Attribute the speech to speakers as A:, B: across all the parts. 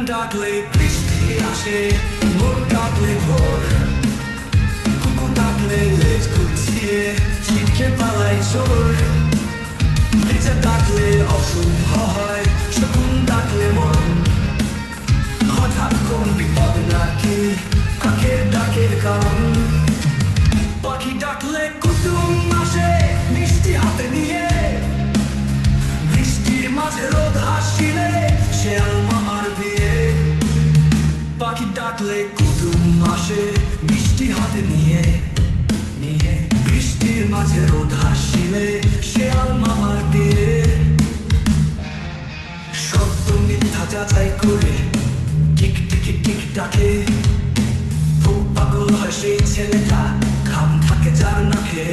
A: Ban ডাকলে বৃষ্টি আসে মোর ডাকলে ভোর কুকুর ডাকলে লেজ গুছিয়ে ছিটকে পালাই চোর মাঝে রোদ হাসিলে শেয়াল মামার বিয়ে সত্য মিথ্যা যাচাই করে টিক টিকি টিক ডাকে। খুব পাগল হয় সেই ছেলেটা খাম থাকে যার নাকে।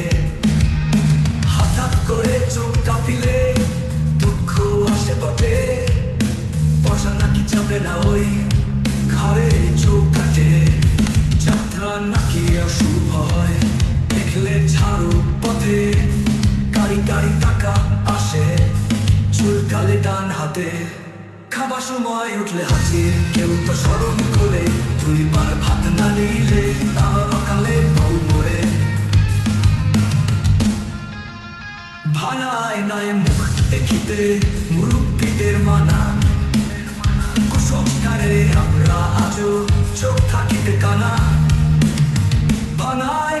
A: হঠাৎ করে চোখ কাঁপিলে হাতে। খাবার সময় উঠলে হাসির কেউ তো স্মরণ করে। দুইবার ভাত না নিলে তার অকালে বউ মরে। ভানায় নয় মুখ দেখিতে মুরব্বীদের মানা। কুসংস্কারে আমরা আজও চোখ থাকিতে কানা। ভানায়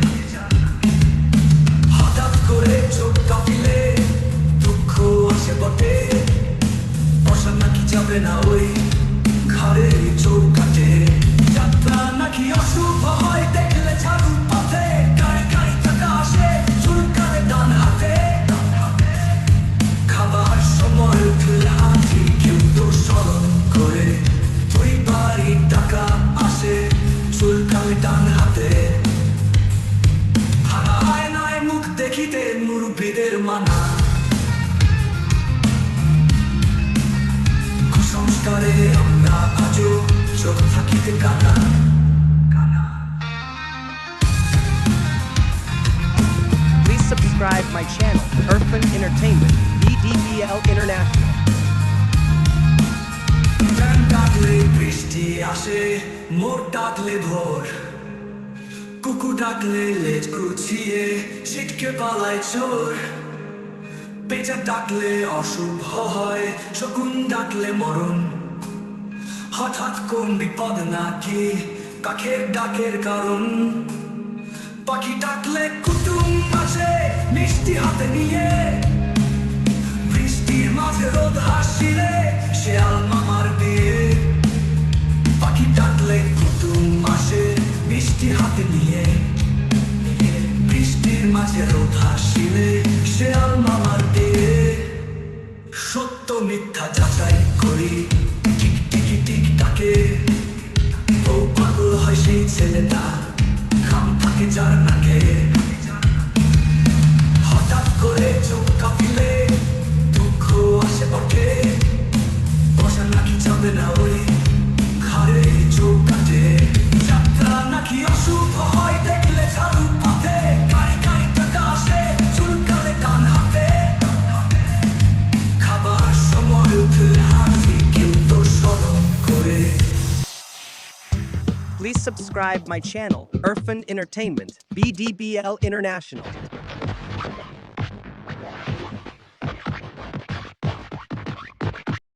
A: চুলকালে ডান হাতে হারায় নাই মুখ দেখিতে মুরব্বীদের মানা কুসংস্কারে আমরা আজও চোখ থাকিতে কানা কানা
B: Please subscribe my channel, Earthman Entertainment, BDBL International.
A: আসে, মোর ডাকলে ভোর। কুকুর ডাকলে লেজ কুচিয়ে ছিটকে পালায় চোর। পেঁচা ডাকলে অশুভ হয়, শকুন ডাকলে মরণ। হঠাৎ কোন বিপদ নাকি কাকের ডাকের কারণ? পাখি ডাকলে কুটুম আসে মিষ্টি হাতে নিয়ে, বৃষ্টির মাঝে রোদ হাসিলে বৃষ্টির মাঝে রোদ হাসিলে শেয়াল মামার বিয়ে সত্য মিথ্যা যাচাই করি, টিক, টিকি, টিক, তাকে। ও পাগল হয় সেই ছেলেটা, খাম থাকে যার নাকে
B: Please subscribe my channel, Earthman Entertainment, BDBL International.